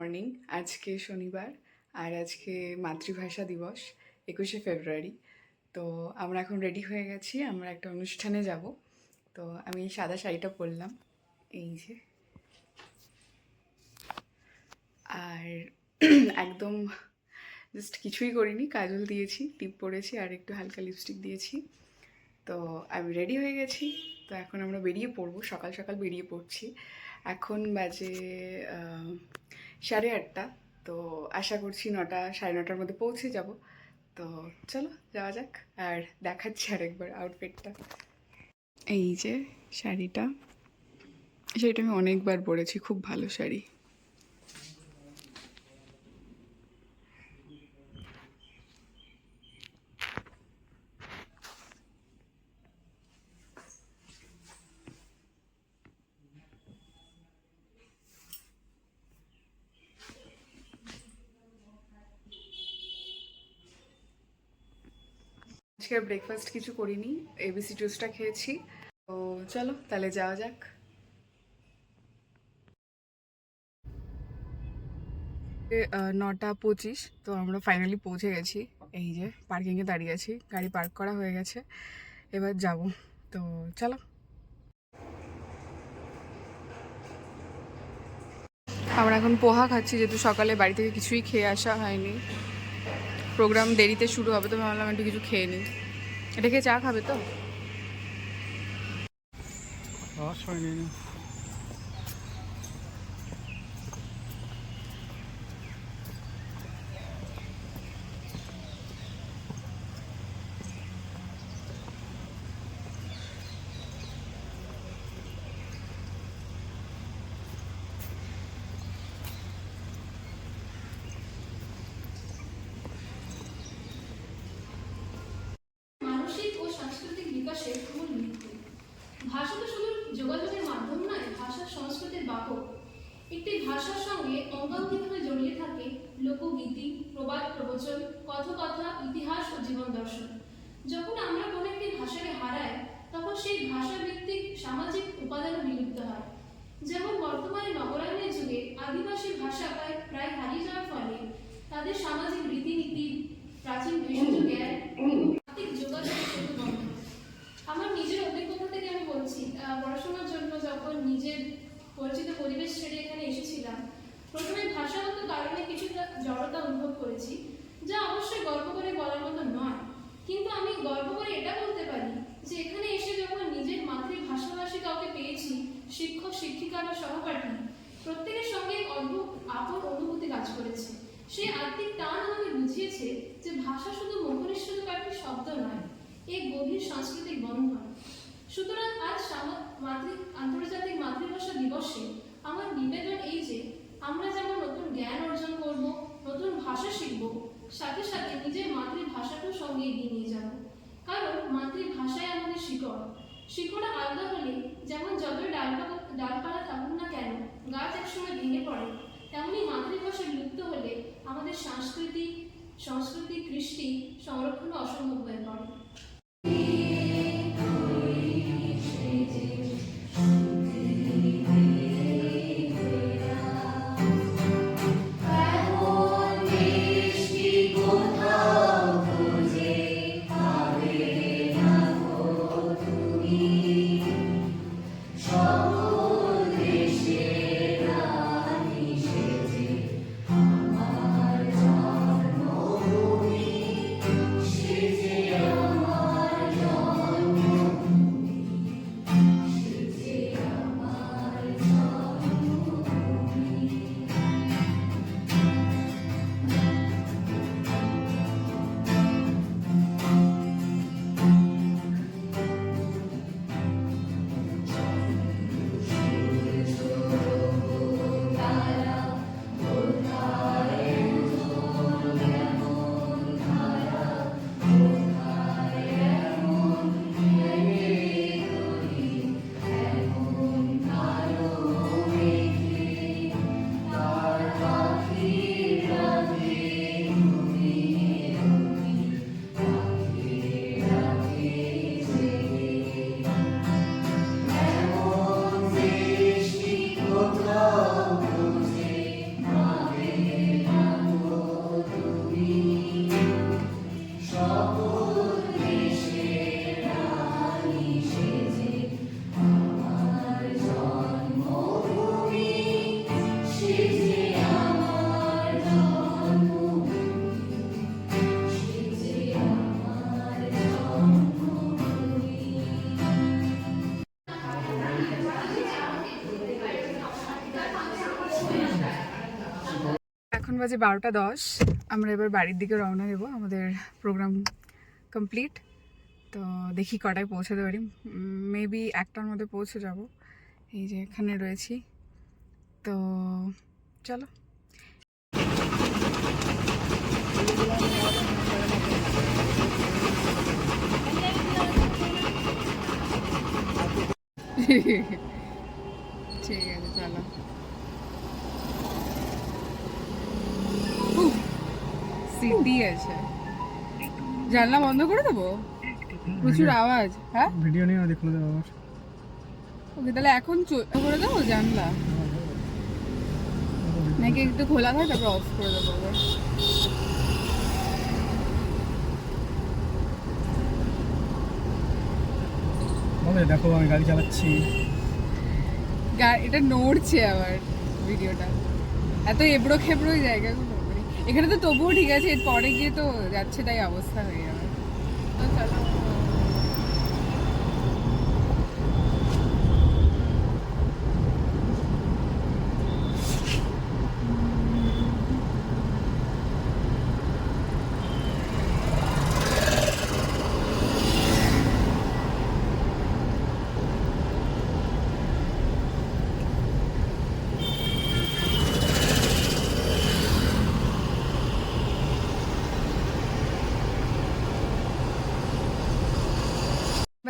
Morning আজকে শনিবার, আর আজকে মাতৃভাষা দিবস, একুশে ফেব্রুয়ারি। তো আমরা এখন রেডি হয়ে গেছি, আমরা একটা অনুষ্ঠানে যাব। তো আমি সাদা শাড়িটা পরলাম, এই যে। আর একদম জাস্ট কিছুই করিনি, কাজল দিয়েছি, টিপ পরেছি, আর একটু হালকা লিপস্টিক দিয়েছি। তো আমি রেডি হয়ে গেছি। তো এখন আমরা বেরিয়ে পড়ব, সকাল সকাল বেরিয়ে পড়ছি। এখন বাজে সাড়ে আটটা। তো আশা করছি নটা, সাড়ে নটার মধ্যে পৌঁছে যাব। তো চলো, যাওয়া যাক। আর দেখাচ্ছি আরেকবার আউটফিটটা এই যে শাড়িটা। শাড়িটা আমি অনেকবার পরেছি, খুব ভালো শাড়ি। আজকে ব্রেকফাস্ট কিছু করিনি এবিসি জুসটা খেয়েছি। তো চলো, তাহলে যাওয়া যাক। নটা পঁচিশ, তো আমরা ফাইনালি পৌঁছে গেছি। এই যে পার্কিংয়ে দাঁড়িয়ে আছি, গাড়ি পার্ক করা হয়ে গেছে। এবার যাব। তো চলো। আমরা এখন পোহা খাচ্ছি, যেহেতু সকালে বাড়ি থেকে কিছুই খেয়ে আসা হয়নি। প্রোগ্রাম দেরিতে শুরু হবে, তো ভাবলাম একটু কিছু খেয়ে নিই। এটা খেয়ে চা খাবে তো অবশ্যই নিয়ে নিন। মানসিক ও সাংস্কৃতিক বিকাশের মূল ভিত্তি ভাষা তো শুধু যোগাযোগের মাধ্যম নয় ভাষা সংস্কৃতির বাহক একটি ভাষার সঙ্গে অঙ্গাঙ্গিভাবে জড়িয়ে থাকে লোকগীতি প্রবচন কথকথা, ইতিহাস ও জীবন দর্শন। যখন আমরা কোনো একটি ভাষাকে হারাই, তখন সেই ভাষা ভিত্তিক সামাজিক উপাদানও বিলুপ্ত হয়। যেমন বর্তমানে নগরায়নের যুগে আদিবাসী ভাষা প্রায় প্রায় হারিয়ে যাওয়ার ফলে তাদের সামাজিক রীতিনীতি, প্রাচীন ভেষজ জ্ঞান আর্থিক যোগাযোগ আমার নিজের অভিজ্ঞতা থেকে আমি বলছি পড়াশোনার জন্য যখন নিজের পরিচিত পরিবেশ ছেড়ে এখানে এসেছিলাম, প্রথমে ভাষাগত কারণে কিছুটা জড়তা অনুভব করেছি। যা অবশ্যই গর্ব করে বলার মতো নয়। কিন্তু আমি গর্ব করে এটা বলতে পারি যে এখানে এসে যখন নিজের মাতৃভাষাভাষী কাউকে পেয়েছি, শিক্ষক, শিক্ষিকা বা সহপাঠী, প্রত্যেকের সঙ্গে এক অদ্ভুত আপন অনুভূতি কাজ করেছে। সেই আত্মিক টান আমাকে বুঝিয়েছে যে ভাষা শুধু মুখনিষ্ঠিত কয়েকটি শব্দ নয় এক গভীর সাংস্কৃতিক বন্ধন। সুতরাং আজ মাতৃ আন্তর্জাতিক মাতৃভাষা দিবসে আমার নিবেদন এই যে, আমরা যেমন নতুন জ্ঞান অর্জন করব, নতুন ভাষা শিখব সাথে সাথে নিজের মাতৃভাষাকেও সঙ্গে এগিয়ে নিয়ে যাব। কারণ মাতৃভাষাই আমাদের শিকড়। শিকড় আলাদা হলে যেমন যত ডালপালা ডালপালা থাকুক না কেন, গাছ একসময় ভেঙে পড়ে, তেমনি মাতৃভাষা লুপ্ত হলে আমাদের সাংস্কৃতিক সংস্কৃতি কৃষ্টি সংরক্ষণ অসম্ভব হয়ে পড়ে। বাজে বারোটা দশ। আমরা এবার বাড়ির দিকে রওনা দেবো, আমাদের প্রোগ্রাম কমপ্লিট তো দেখি কটায় পৌঁছাতে পারি। মেবি একটার মধ্যে পৌঁছে যাব। এই যে এখানে রয়েছি। তো চলো। ঠিক আছে, চলো। সিটি আছে জানলা বন্ধ করে দেবো? প্রচুর আওয়াজ হ্যাঁ? ভিডিও নিয়ে দেখল আবার ওকে তাহলে এখন করে দেবো জানলা? নাকি একটু খোলা থাকে তারপর অফ করে দেবো আবার বলে দেখো আমি গাড়ি চালাচ্ছি। এটা নড়ছে আবার ভিডিওটা। এত এবড়ো খেবড়ো জায়গাগুলো এখানে তো তবুও ঠিক আছে এর পরে গিয়ে তো যাচ্ছে, তাই অবস্থা হয়ে যাবে। চলো।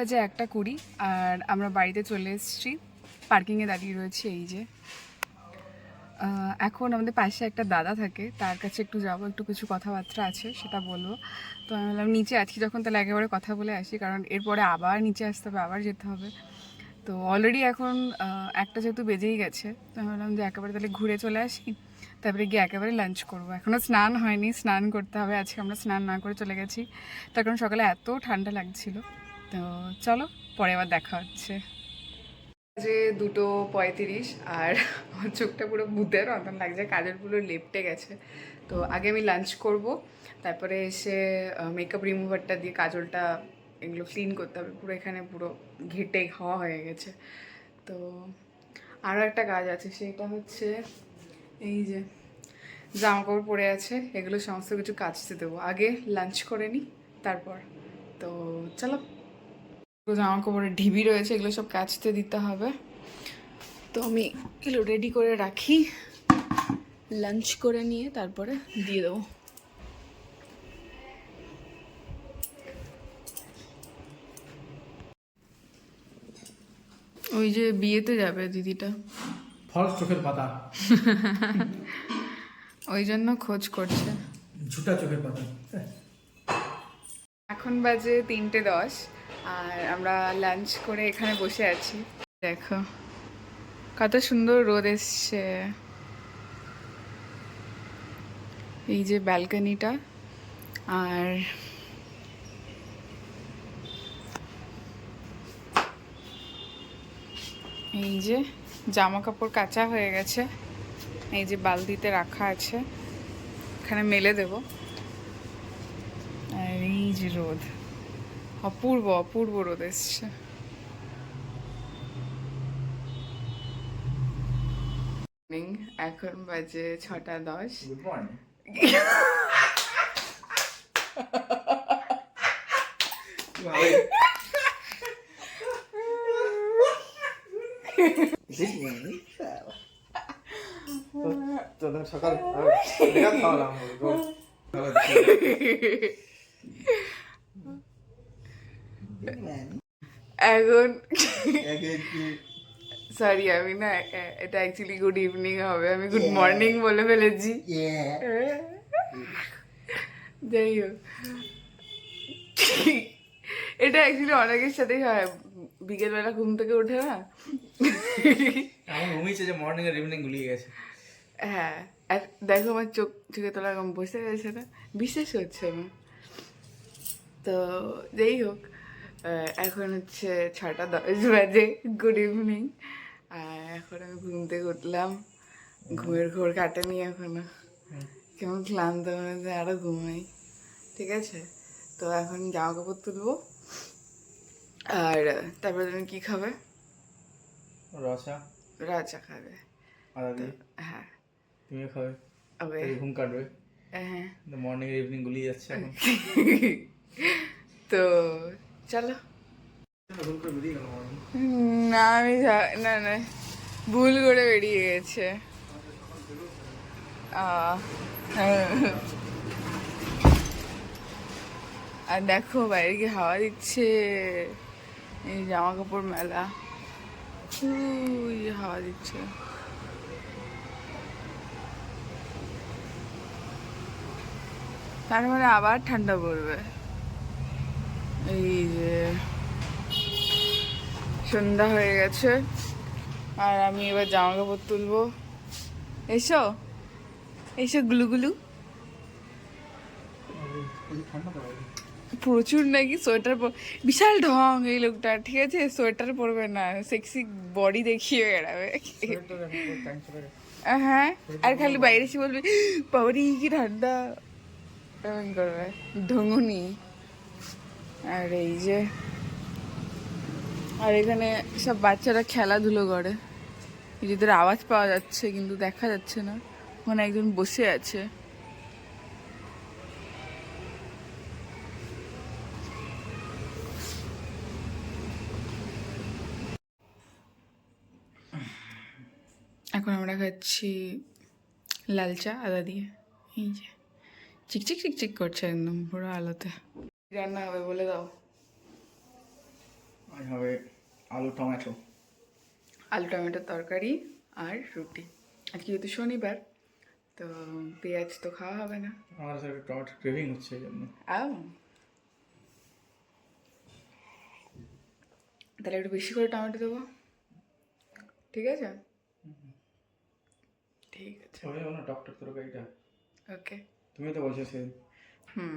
বাজে একটা কুড়ি, আর আমরা বাড়িতে চলে এসেছি। পার্কিংয়ে দাঁড়িয়ে রয়েছে এই যে। এখন আমাদের পাশে একটা দাদা থাকে, তার কাছে একটু যাব, একটু কিছু কথাবার্তা আছে, সেটা বলব। তো আমি বললাম, নিচে আছি। যখন তাহলে একেবারে কথা বলে আসি, কারণ এরপরে আবার নিচে আসতে হবে, আবার যেতে হবে। তো অলরেডি এখন একটা যেহেতু বেজেই গেছে, তো আমি বললাম যে একেবারে তাহলে ঘুরে চলে আসি। তারপরে গিয়ে একেবারে লাঞ্চ করব। এখনও স্নান হয়নি, স্নান করতে হবে, আজকে আমরা স্নান না করে চলে গেছি। তার কারণ সকালে এত ঠান্ডা লাগছিল। তো চলো, পরে আবার দেখা হচ্ছে। যে দুটো পঁয়ত্রিশ, আর চোখটা পুরো ভূতের মতন লাগছে কাজের পুরো লেপটে গেছে। তো আগে আমি লাঞ্চ করব, তারপরে এসে মেকআপ রিমুভারটা দিয়ে কাজলটা এগুলো ক্লিন করতে হবে, পুরো এখানে পুরো ঘেটে খাওয়া হয়ে গেছে। তো আরও একটা কাজ আছে, সেটা হচ্ছে এই যে জামা কাপড় পরে আছে, এগুলো সমস্ত কিছু কাচতে দেবো। আগে লাঞ্চ করে নিই তারপর। তো চলো জামা কাপড়ের ঢিবি রয়েছে এগুলো সব কাচতে দিতে হবে। তো আমি এগুলো রেডি করে রাখি। লাঞ্চ করে নিয়ে তারপরে দিয়ে দেবো। ওই যে বিয়েতে যাবে দিদিটা। চোখের পাতা। ওই জন্য খোঁজ করছে। ঝুটা চোখের পাতা। এখন বাজে তিনটে দশ। আর আমরা লাঞ্চ করে এখানে বসে আছি। দেখো, কত সুন্দর রোদ এসছে। এই যে ব্যালকনিটা আর এই যে জামা কাপড় কাঁচা হয়ে গেছে। এই যে বালতিতে রাখা আছে। এখানে মেলে দেবো। আর এই যে রোদ। অপূর্ব অপূর্ব রোদ এসছে। এখন বাজে ছটা দশ। সকাল এখন সরি আমি না এটা অ্যাকচুয়ালি গুড ইভিনিং হবে। আমি গুড মর্নিং বলে ফেলেছি। যাই হোক। এটা অ্যাকচুয়ালি অনেকের সাথেই হয়। বিকেলবেলা ঘুম থেকে উঠে না? আমার ঘুমিয়েছে যে মর্নিং আর ইভিনিং গুলিয়ে গেছে। হ্যাঁ আর দেখো আমার চোখ চোখে তোলা এরকম বসে গেছে না? বিশ্বাস হচ্ছে না। তো যাই হোক। এখন হচ্ছে ছটা দশ বাজে গুড ইভিনিং আর এখন আমি ঘুম থেকে উঠলাম ঘুমের ঘোর কাটেনি এখনও। কেমন ক্লান্ত মনে হচ্ছে আরও ঘুমাই। ঠিক আছে? তো এখন জামা কাপড় তুলবো। আর তারপরে তুমি কী খাবে? রসা রাজা খাবে। হ্যাঁ। তুমিও খাবে? ঘুম কাটবে? হ্যাঁ। মর্নিং ইভিনিং গুলিয়ে যাচ্ছে এখন। তো চলো। না, আমি না না, ভুল করে বেরিয়ে গেছে। আর দেখো, বাইরে কি হাওয়া দিচ্ছে। এই জামা কাপড় মেলা হাওয়া দিচ্ছে। তার মানে আবার ঠান্ডা পড়বে। এই যে সন্ধ্যা হয়ে গেছে। আর আমি এবার জামা কাপড় তুলবো। এসো এসো গুলুগুলু প্রচুর নাকি সোয়েটার বিশাল ঢং এই লোকটা, ঠিক আছে? সোয়েটার পরবে না সেক্সি বডি দেখিয়ে বেড়াবে। হ্যাঁ? আর খালি বাইরে এসে বলবে বাবারি কি ঠান্ডা? করবে, ঢঙ্গুনি। আর এই যে, আর এখানে সব বাচ্চারা খেলাধুলো করে। নিজেদের আওয়াজ পাওয়া যাচ্ছে, কিন্তু দেখা যাচ্ছে না। ওখানে একজন বসে আছে। এখন আমরা খাচ্ছি লাল চা, আদা দিয়ে। এই যে, চিকচিক চিকচিক করছে একদম পুরো আলোতে। রান্না হবে বলে দাও। আজ হবে আলু টমেটো। আলু টমেটোর তরকারি আর রুটি। আজকে যেহেতু শনিবার তো পেঁয়াজ তো খাওয়া হবে না। আমার একটু টমেটো ক্রেভিং হচ্ছে এই জন্য। তাহলে একটু বেশি করে টমেটো দেবো। ঠিক আছে? ঠিক আছে। তরকারিটা ওকে তুমি তো বলছো হুম।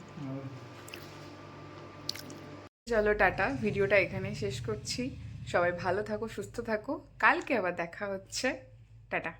চলো টাটা, ভিডিওটা এখানে শেষ করছি। সবাই ভালো থাকো, সুস্থ থাকো। কালকে আবার দেখা হচ্ছে। টাটা।